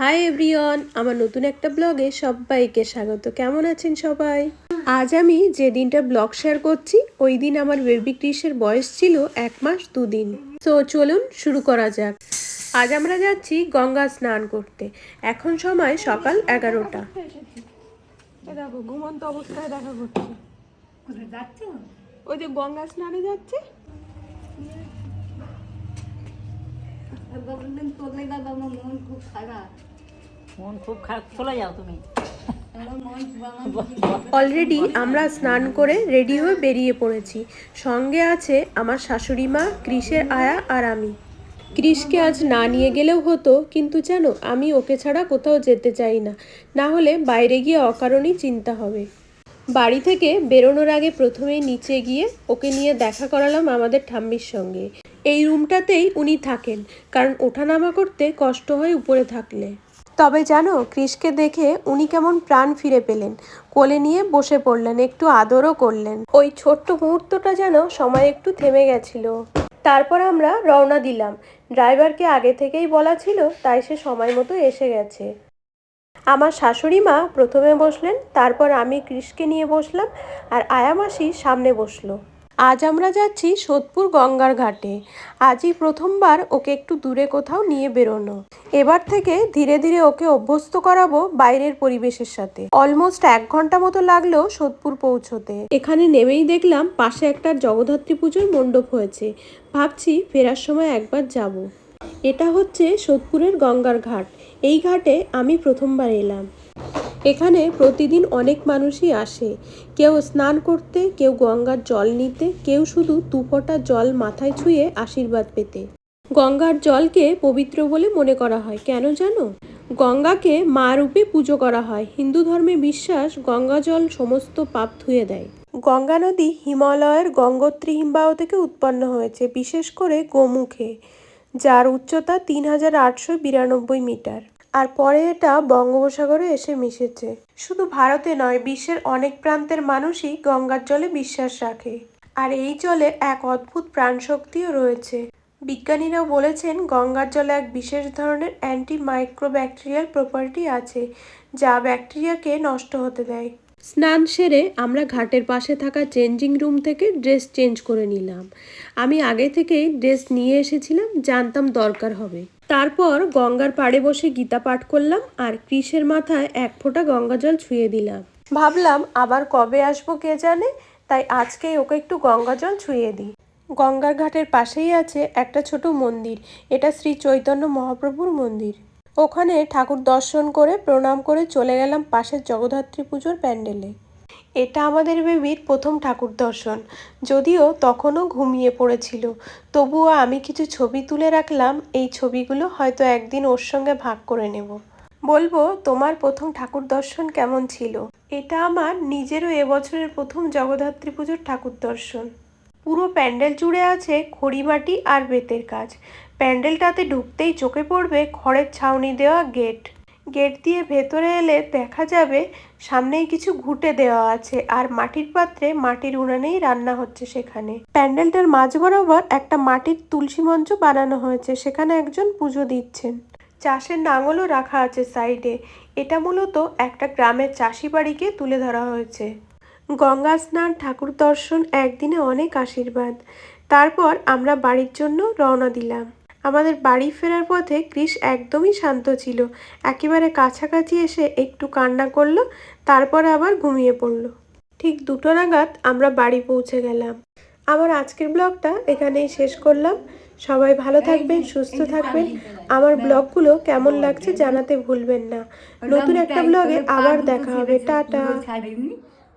Hi everyone আমার নতুন একটা ব্লগে সবাইকে স্বাগত। কেমন আছেন সবাই? আজ আমি যে দিনটা ব্লগ শেয়ার করছি ওই দিন আমার বেবি ক্রিসের বয়স ছিল এক মাস দুদিন। তো চলুন শুরু করা যাক। আজ আমরা যাচ্ছি গঙ্গা স্নান করতে। এখন সময় সকাল এগারোটা। দেখো ঘুমন্ত অবস্থায় দেখা করছে। কোথায় ওই যে গঙ্গা স্নানে যাচ্ছে। বাবা মন খুব খারাপ। মন খুব খারাপ, চলে যাও তুমি। অলরেডি আমরা স্নান করে রেডি হয়ে বেরিয়ে পড়েছি। সঙ্গে আছে আমার শাশুড়ি মা ক্রিসের আয়া আর আমি। ক্রিসকে আজ না নিয়ে গেলেও হতো, কিন্তু জানো আমি ওকে ছাড়া কোথাও যেতে চাই না। না হলে বাইরে গিয়ে অকারণেই চিন্তা হবে। বাড়ি থেকে বেরোনোর আগে প্রথমেই নিচে গিয়ে ওকে নিয়ে দেখা করালাম আমাদের ঠাম্মির সঙ্গে। এই রুমটাতেই উনি থাকেন, কারণ ওঠানামা করতে কষ্ট হয় উপরে থাকলে। তবে জানো ক্রিসকে দেখে উনি কেমন প্রাণ ফিরে পেলেন। কোলে নিয়ে বসে পড়লেন, একটু আদরও করলেন। ওই ছোট্ট মুহূর্তটা যেন সময় একটু থেমে গেছিল। তারপর আমরা রওনা দিলাম। ড্রাইভারকে আগে থেকেই বলা ছিল, তাই সে সময় মতো এসে গেছে। আমার শাশুড়ি মা প্রথমে বসলেন, তারপর আমি কৃষকে নিয়ে বসলাম, আর আয়ামাসি সামনে বসল। আজ আমরা যাচ্ছি সোদপুর গঙ্গার ঘাটে। আজই প্রথমবার ওকে একটু দূরে কোথাও নিয়ে বেরোনো। এবার থেকে ধীরে ধীরে ওকে অভ্যস্ত করাবো বাইরের পরিবেশের সাথে। অলমোস্ট এক ঘণ্টা মতো লাগল সোদপুর পৌঁছতে। এখানে নেমেই দেখলাম পাশে একটা জগদ্ধাত্রী পুজোর মণ্ডপ হয়েছে। ভাবছি ফেরার সময় একবার যাব। এটা হচ্ছে সোদপুরের গঙ্গার ঘাট। এই ঘাটে আমি প্রথমবার এলাম। এখানে প্রতিদিন অনেক মানুষই আসে। কেউ স্নান করতে, কেউ গঙ্গার জল নিতে, কেউ শুধু দুফোঁটা জল মাথায় ছুঁয়ে আশীর্বাদ পেতে। গঙ্গার জলকে পবিত্র বলে মনে করা হয়। কেন জানো? গঙ্গাকে মা রূপে পুজো করা হয়। হিন্দু ধর্মে বিশ্বাস গঙ্গা জল সমস্ত পাপ ধুয়ে দেয়। গঙ্গা নদী হিমালয়ের গঙ্গোত্রী হিমবাহ থেকে উৎপন্ন হয়েছে, বিশেষ করে গোমুখে, যার উচ্চতা তিন হাজার আটশো বিরানব্বই মিটার। আর পরে এটা বঙ্গোপসাগরে এসে মিশেছে। শুধু ভারতে নয়, বিশ্বের অনেক প্রান্তের মানুষই গঙ্গার জলে বিশ্বাস রাখে। আর এই জলে এক অদ্ভুত প্রাণশক্তিও রয়েছে। বিজ্ঞানীরাও বলেছেন, গঙ্গার জলে এক বিশেষ ধরনের অ্যান্টি মাইক্রোব্যাকটেরিয়াল প্রপার্টি আছে, যা ব্যাকটেরিয়াকে নষ্ট হতে দেয়। স্নান সেরে আমরা ঘাটের পাশে থাকা চেঞ্জিং রুম থেকে ড্রেস চেঞ্জ করে নিলাম। আমি আগে থেকেই ড্রেস নিয়ে এসেছিলাম, জানতাম দরকার হবে। তারপর গঙ্গার পাড়ে বসে গীতা পাঠ করলাম আর কৃষের মাথায় এক ফোঁটা গঙ্গা জল ছুঁয়ে দিলাম। ভাবলাম আবার কবে আসব কে জানে, তাই আজকেই ওকে একটু গঙ্গা জল ছুঁয়ে দিই। গঙ্গার ঘাটের পাশেই আছে একটা ছোট মন্দির, এটা শ্রী চৈতন্য মহাপ্রভুর মন্দির। ওখানে ঠাকুর দর্শন করে, প্রণাম করে চলে গেলাম পাশের জগদ্ধাত্রী পুজোর প্যান্ডেলে। এটা আমাদের বেবির প্রথম ঠাকুর দর্শন। যদিও তখনও ঘুমিয়ে পড়েছিল। তবুও আমি কিছু ছবি তুলে রাখলাম, এই ছবিগুলো হয়তো একদিন ওর সঙ্গে ভাগ করে নেব। বলব, তোমার প্রথম ঠাকুর দর্শন কেমন ছিল? এটা আমার নিজেরও এবছরের প্রথম জগদ্ধাত্রী পুজোর ঠাকুর দর্শন। পুরো প্যান্ডেল জুড়ে আছে খড়িমাটি আর বেতের কাজ। প্যান্ডেলটাতে ঢুকতেই চোখে পড়বে খড়ের ছাউনি দেওয়া গেট। গেট দিয়ে ভেতরে এলে দেখা যাবে সামনেই কিছু ঘুঁটে দেওয়া আছে আর মাটির পাত্রে মাটির উনানেই রান্না হচ্ছে সেখানে। প্যান্ডেলটার মাঝ বরাবর একটা মাটির তুলসী মঞ্চ বানানো হয়েছে, সেখানে একজন পুজো দিচ্ছেন। চাষের নাঙলও রাখা আছে সাইডে। এটা মূলত একটা গ্রামের চাষি বাড়িকে তুলে ধরা হয়েছে। গঙ্গা স্নান, ঠাকুর দর্শন একদিনে অনেক আশীর্বাদ। তারপর আমরা বাড়ির জন্য রওনা দিলাম। আমাদের বাড়ি ফেরার পথে কৃষ একদমই শান্ত ছিল। একেবারে কাছাকাছি এসে একটু কান্না করল, তারপরে আবার ঘুমিয়ে পড়ল। ঠিক দুটো নাগাদ আমরা বাড়ি পৌঁছে গেলাম। আমার আজকের ব্লগটা এখানেই শেষ করলাম। সবাই ভালো থাকবেন, সুস্থ থাকবেন। আমার ব্লগগুলো কেমন লাগছে জানাতে ভুলবেন না। নতুন একটা ব্লগে আবার দেখা হবে। টাটা।